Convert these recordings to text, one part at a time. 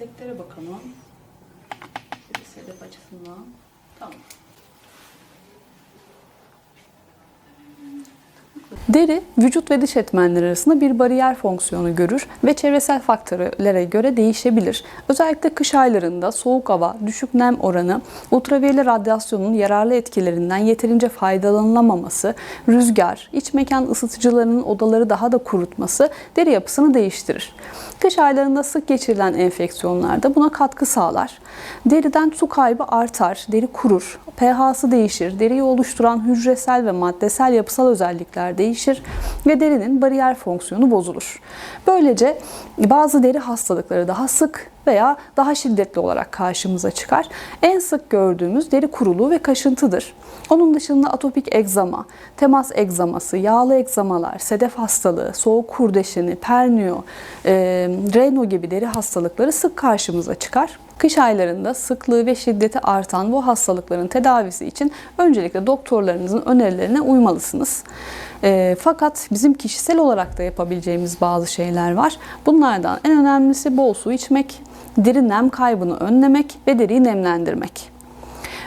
özelliklere bakalım. Şöyle sedef açısından. Tamam. Deri, vücut ve dış etmenler arasında bir bariyer fonksiyonu görür ve çevresel faktörlere göre değişebilir. Özellikle kış aylarında soğuk hava, düşük nem oranı, ultraviyole radyasyonun yararlı etkilerinden yeterince faydalanılamaması, rüzgar, iç mekan ısıtıcılarının odaları daha da kurutması deri yapısını değiştirir. Kış aylarında sık geçirilen enfeksiyonlarda buna katkı sağlar. Deriden su kaybı artar, deri kurur, pH'sı değişir, deriyi oluşturan hücresel ve maddesel yapısal özellikler değişir ve derinin bariyer fonksiyonu bozulur. Böylece bazı deri hastalıkları daha sık veya daha şiddetli olarak karşımıza çıkar. En sık gördüğümüz deri kuruluğu ve kaşıntıdır. Onun dışında atopik egzama, temas egzaması, yağlı egzamalar, sedef hastalığı, soğuk kurdeşeni, pernio, e, reno gibi deri hastalıkları sık karşımıza çıkar. Kış aylarında sıklığı ve şiddeti artan bu hastalıkların tedavisi için öncelikle doktorlarınızın önerilerine uymalısınız. E, fakat bizim kişisel olarak da yapabileceğimiz bazı şeyler var. Bunlardan en önemlisi bol su içmek, deri nem kaybını önlemek ve deriyi nemlendirmek.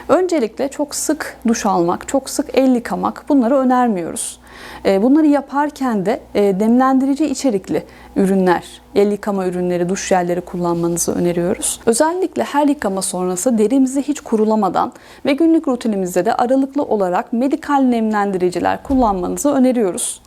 Öncelikle çok sık duş almak, çok sık el yıkamak bunları önermiyoruz. E, Bunları yaparken de e, nemlendirici içerikli ürünler, el yıkama ürünleri, duş jelleri kullanmanızı öneriyoruz. Özellikle her yıkama sonrası derimizi hiç kurulamadan ve günlük rutinimizde de aralıklı olarak medikal nemlendiriciler kullanmanızı öneriyoruz.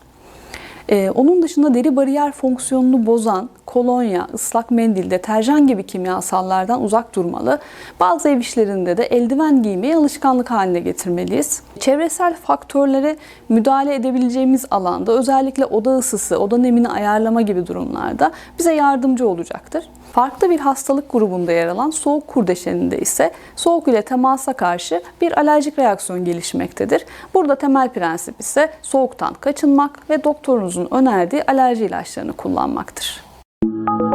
Ee, onun dışında deri bariyer fonksiyonunu bozan kolonya, ıslak mendil, deterjan gibi kimyasallardan uzak durmalı. Bazı ev işlerinde de eldiven giymeyi alışkanlık haline getirmeliyiz. Çevresel faktörlere müdahale edebileceğimiz alanda özellikle oda ısısı, oda nemini ayarlama gibi durumlarda bize yardımcı olacaktır. Farklı bir hastalık grubunda yer alan soğuk kurdeşeninde ise soğuk ile temasa karşı bir alerjik reaksiyon gelişmektedir. Burada temel prensip ise soğuktan kaçınmak ve doktorunuzun önerdiği alerji ilaçlarını kullanmaktır. thank you